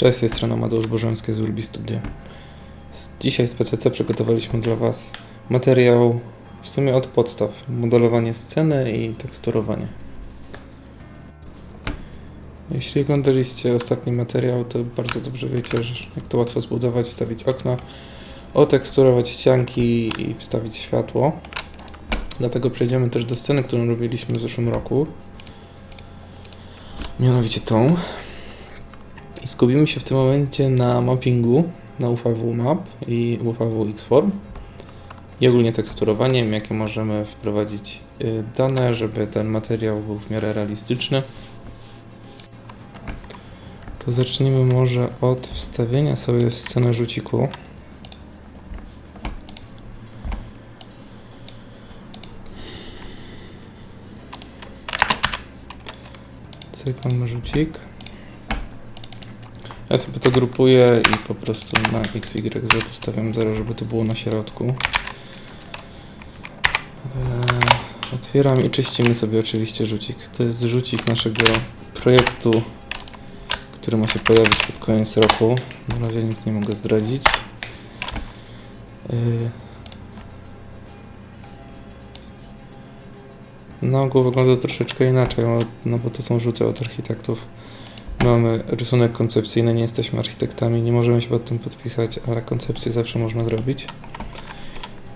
Cześć, z tej strony Amadeusz Bożemski z Ulbi Studio. Dzisiaj z PCC przygotowaliśmy dla Was materiał w sumie od podstaw. Modelowanie sceny i teksturowanie. Jeśli oglądaliście ostatni materiał, to bardzo dobrze wiecie, że jak to łatwo zbudować, wstawić okna, oteksturować ścianki i wstawić światło. Dlatego przejdziemy też do sceny, którą robiliśmy w zeszłym roku. Mianowicie tą. Skupimy się w tym momencie na mappingu, na UVW Map i UVW Xform i ogólnie teksturowaniem, jakie możemy wprowadzić y, dane, żeby ten materiał był w miarę realistyczny. To zacznijmy może od wstawienia sobie sceny rzuciku. Cyk, mamy rzucik. Ja sobie to grupuję i po prostu na x, y, z ustawiam 0, żeby to było na środku. Eee, otwieram i czyścimy sobie oczywiście rzucik. To jest rzucik naszego projektu, który ma się pojawić pod koniec roku. Na razie nic nie mogę zdradzić. Eee, na ogół wygląda troszeczkę inaczej, no- no bo to są rzuty od architektów. Mamy rysunek koncepcyjny, nie jesteśmy architektami, nie możemy się pod tym podpisać, ale koncepcję zawsze można zrobić.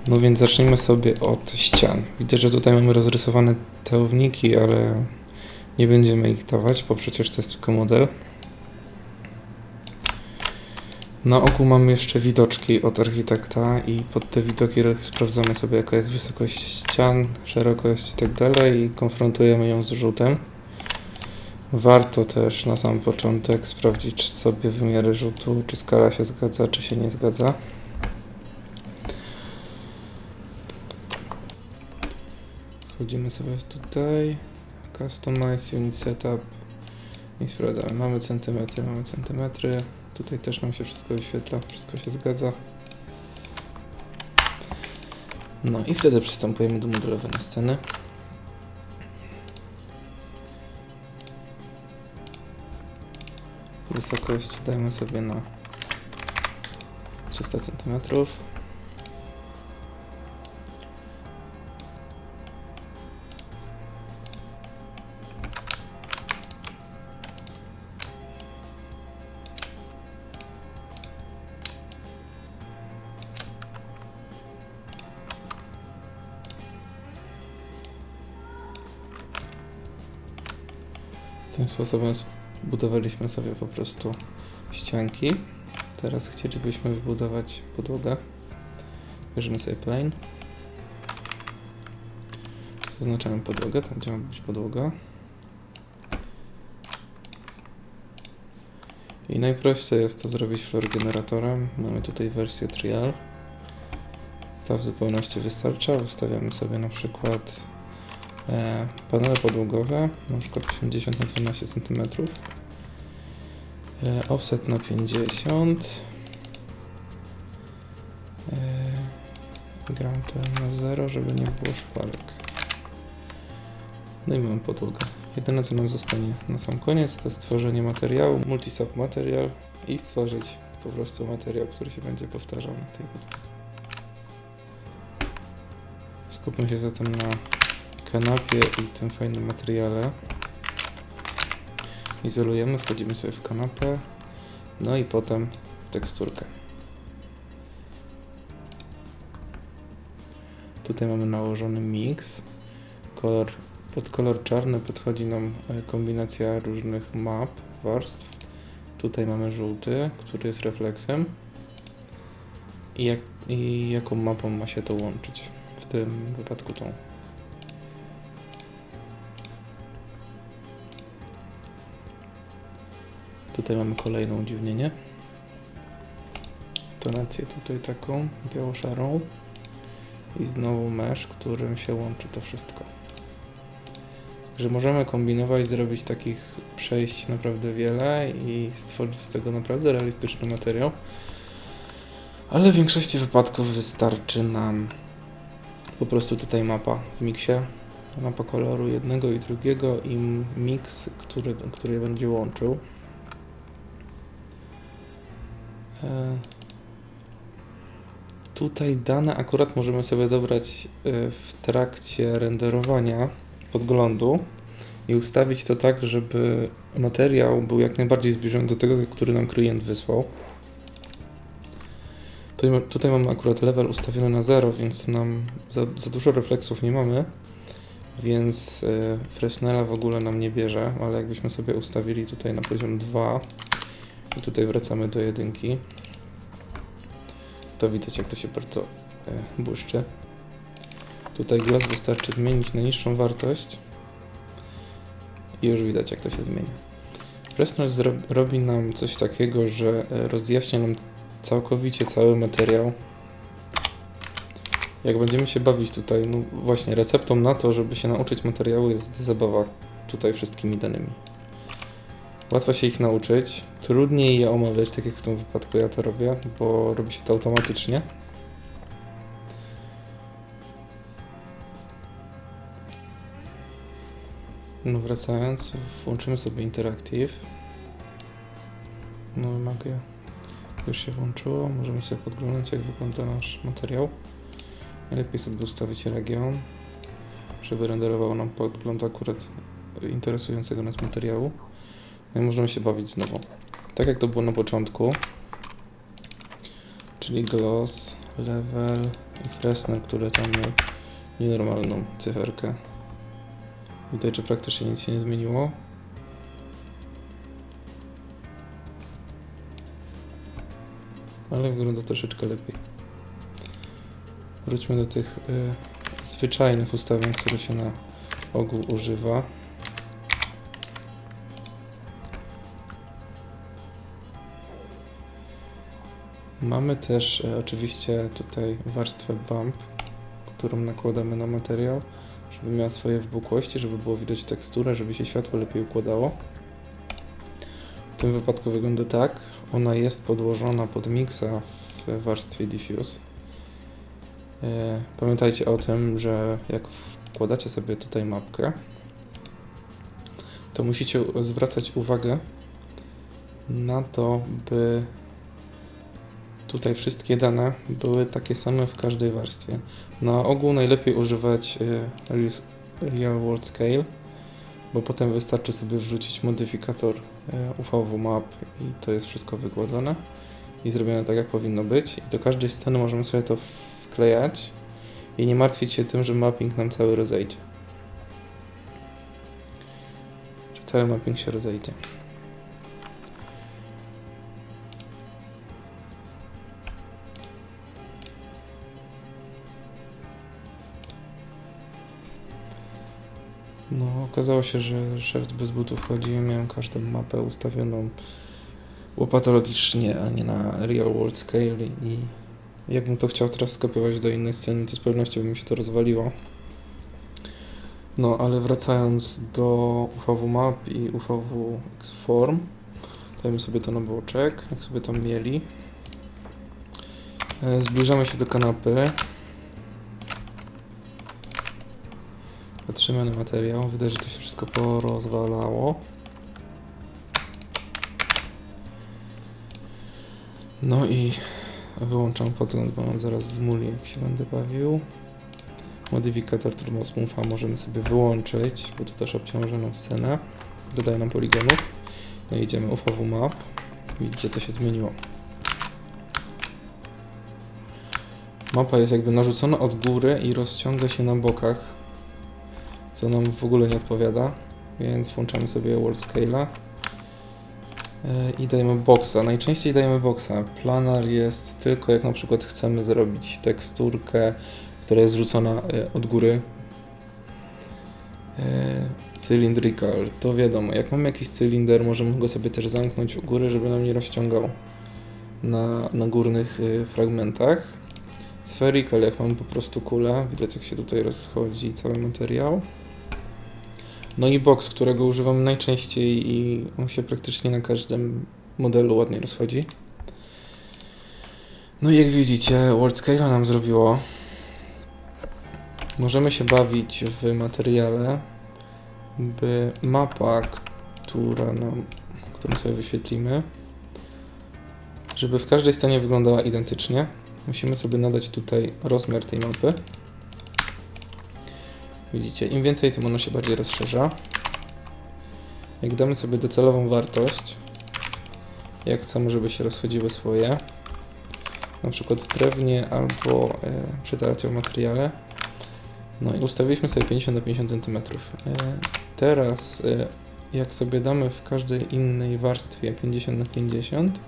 No więc zacznijmy sobie od ścian. Widzę, że tutaj mamy rozrysowane tełowniki, ale nie będziemy ich dawać, bo przecież to jest tylko model. Na ogół mamy jeszcze widoczki od architekta i pod te widoki sprawdzamy sobie jaka jest wysokość ścian, szerokość i tak i konfrontujemy ją z rzutem. Warto też na sam początek sprawdzić sobie wymiary rzutu, czy skala się zgadza, czy się nie zgadza. Wchodzimy sobie tutaj, Customize Unit Setup i sprawdzamy. Mamy centymetry, mamy centymetry. Tutaj też nam się wszystko wyświetla, wszystko się zgadza. No i wtedy przystępujemy do modelowania sceny. Wysokość dajmy sobie na 300 cm. Tym sposobem budowaliśmy sobie po prostu ścianki. Teraz chcielibyśmy wybudować podłogę. Bierzemy sobie plane. Zaznaczamy podłogę, tam gdzie ma być podłoga. I najprościej jest to zrobić floor generatorem. Mamy tutaj wersję trial. Ta w zupełności wystarcza. Ustawiamy sobie na przykład panele podłogowe, na przykład 80 na 12 cm. E, offset na 50. E, plane na 0, żeby nie było szparek. No i mamy podłogę. Jedyne co nam zostanie na sam koniec to stworzenie materiału, multisub material i stworzyć po prostu materiał, który się będzie powtarzał na tej podłodze. Skupmy się zatem na kanapie i tym fajnym materiale. Izolujemy, wchodzimy sobie w kanapę, no i potem w teksturkę. Tutaj mamy nałożony mix. Kolor, pod kolor czarny podchodzi nam e, kombinacja różnych map, warstw. Tutaj mamy żółty, który jest refleksem. I, jak, I jaką mapą ma się to łączyć? W tym wypadku tą. Tutaj mamy kolejne udziwnienie. Tonację tutaj taką biało-szarą. I znowu mesh, którym się łączy to wszystko. Także możemy kombinować, zrobić takich przejść naprawdę wiele i stworzyć z tego naprawdę realistyczny materiał. Ale w większości wypadków wystarczy nam po prostu tutaj mapa w miksie. Mapa koloru jednego i drugiego i miks, który, który będzie łączył. Tutaj dane akurat możemy sobie dobrać e, w trakcie renderowania podglądu i ustawić to tak, żeby materiał był jak najbardziej zbliżony do tego, który nam klient wysłał. Tutaj, ma- tutaj mamy akurat level ustawiony na 0, więc nam za, za dużo refleksów nie mamy, więc y, Fresnela w ogóle nam nie bierze, ale jakbyśmy sobie ustawili tutaj na poziom 2 i tutaj wracamy do jedynki, to widać jak to się bardzo y, błyszczy. Tutaj glass wystarczy zmienić na niższą wartość i już widać jak to się zmienia. Fresnel robi nam coś takiego, że e, rozjaśnia nam całkowicie cały materiał. Jak będziemy się bawić tutaj, no właśnie receptą na to, żeby się nauczyć materiału jest zabawa tutaj wszystkimi danymi. Łatwo się ich nauczyć, trudniej je omawiać, tak jak w tym wypadku ja to robię, bo robi się to automatycznie. No wracając, włączymy sobie Interactive. No i magia już się włączyło. Możemy sobie podglądać jak wygląda nasz materiał. Najlepiej sobie ustawić region, żeby renderował nam podgląd akurat interesującego nas materiału. No i możemy się bawić znowu. Tak jak to było na początku. Czyli gloss, level i fresnel, które tam miał nienormalną cyferkę. Widać, że praktycznie nic się nie zmieniło. Ale wygląda troszeczkę lepiej. Wróćmy do tych y, zwyczajnych ustawień, które się na ogół używa. Mamy też e, oczywiście tutaj warstwę bump, którą nakładamy na materiał żeby miała swoje wypukłości, żeby było widać teksturę, żeby się światło lepiej układało. W tym wypadku wygląda tak. Ona jest podłożona pod mixa w warstwie diffuse. E, Pamiętajcie o tym, że jak wkładacie sobie tutaj mapkę, to musicie zwracać uwagę na to, by tutaj wszystkie dane były takie same w każdej warstwie. Na ogół najlepiej używać y, Real- World Scale, bo potem wystarczy sobie wrzucić modyfikator y, UVW Map i to jest wszystko wygładzone i zrobione tak jak powinno być. I do każdej sceny możemy sobie to wklejać i nie martwić się tym, że mapping nam cały rozejdzie. Że cały mapping się rozejdzie. No, okazało się, że szef bez butów chodzi. Ja miałem każdą mapę ustawioną łopatologicznie, a nie na real world scale i jakbym to chciał teraz skopiować do innej sceny, to z pewnością by mi się to rozwaliło. No, ale wracając do UVW Map i UVW Xform, dajmy sobie to na boczek, jak sobie tam mieli. E, Zbliżamy się do kanapy. Patrzymy na materiał. Widać, że to się wszystko porozwalało. No i wyłączam podgląd, bo on zaraz zmuli, jak się będę bawił. Modyfikator Turbo-Smootha możemy sobie wyłączyć, bo to też obciąża nam scenę. Dodaje nam poligonów. No i idziemy UVW Map. Widzicie, co się zmieniło. Mapa jest jakby narzucona od góry i rozciąga się na bokach co nam w ogóle nie odpowiada, więc włączamy sobie World Scale'a e, i dajemy boxa. Najczęściej dajemy boxa. Planar jest tylko jak na przykład chcemy zrobić teksturkę, która jest rzucona e, od góry. E, Cylindrical, to wiadomo, jak mamy jakiś cylinder, możemy go sobie też zamknąć u góry, żeby nam nie rozciągał na, na górnych fragmentach. Spherical, jak mam po prostu kulę, widać jak się tutaj rozchodzi cały materiał. No i box, którego używam najczęściej i on się praktycznie na każdym modelu ładnie rozchodzi. No i jak widzicie, World Scale nam zrobiło. Możemy się bawić w materiale, by mapa, która nam, którą sobie wyświetlimy, Żeby w każdej scenie wyglądała identycznie, musimy sobie nadać tutaj rozmiar tej mapy. Widzicie, im więcej, tym ono się bardziej rozszerza. Jak damy sobie docelową wartość, jak chcemy, żeby się rozchodziły swoje, na przykład w drewnie albo e, w materiale, no i ustawiliśmy sobie 50 na 50 cm. E, teraz, e, jak sobie damy w każdej innej warstwie 50 na 50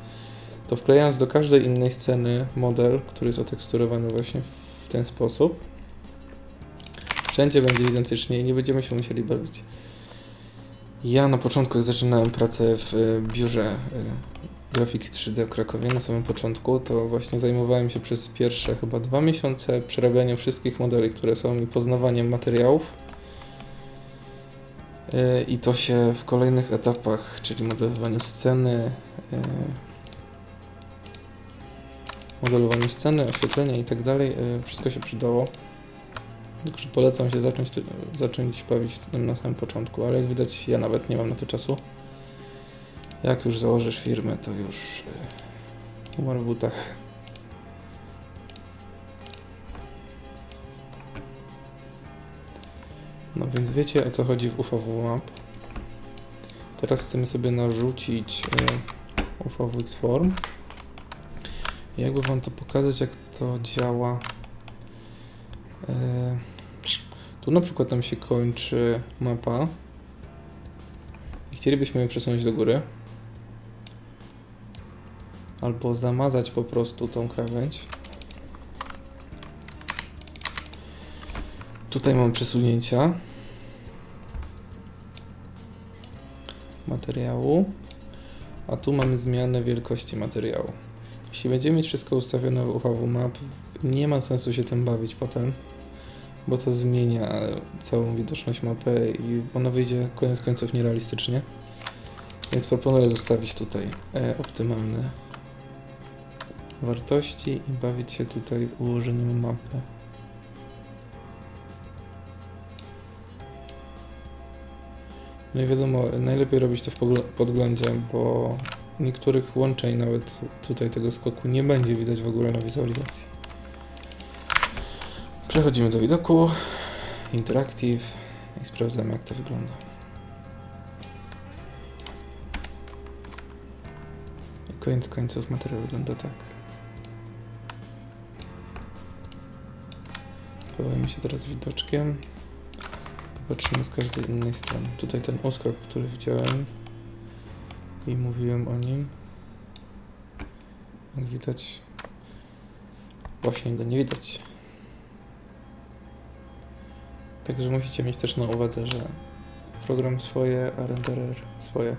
to wklejając do każdej innej sceny model, który jest oteksturowany właśnie w ten sposób, wszędzie będzie identycznie i nie będziemy się musieli bawić. Ja na początku, jak zaczynałem pracę w y, biurze y, grafiki 3D w Krakowie, na samym początku, to właśnie zajmowałem się przez pierwsze chyba dwa miesiące przerabianiem wszystkich modeli, które są i poznawaniem materiałów. Y, I to się w kolejnych etapach, czyli modelowaniu sceny, modelowaniu sceny, oświetlenia i tak dalej, wszystko się przydało. Także polecam się zacząć, zacząć bawić tym na samym początku, ale jak widać ja nawet nie mam na to czasu. Jak już założysz firmę, to już y, umar w butach. No więc wiecie o co chodzi w UVW Map. Teraz chcemy sobie narzucić y, UVX Form. Jakby wam to pokazać, jak to działa. Tu na przykład nam się kończy mapa. I chcielibyśmy ją przesunąć do góry. Albo zamazać po prostu tą krawędź. Tutaj mam przesunięcia materiału, a tu mamy zmianę wielkości materiału. Jeśli będziemy mieć wszystko ustawione w UVW Map, nie ma sensu się tym bawić potem, bo to zmienia całą widoczność mapy i ona wyjdzie koniec końców nierealistycznie. Więc proponuję zostawić tutaj e, optymalne wartości i bawić się tutaj ułożeniem mapy. No i wiadomo, najlepiej robić to w podglądzie, bo niektórych łączeń nawet tutaj tego skoku nie będzie widać w ogóle na wizualizacji. Przechodzimy do widoku, interactive i sprawdzamy jak to wygląda. I koniec końców materiał wygląda tak. Połajmy się teraz widoczkiem. Popatrzymy z każdej innej strony. Tutaj ten uskok, który widziałem i mówiłem o nim. Jak widać, właśnie go nie widać. Także musicie mieć też na uwadze, że program swoje, a renderer swoje.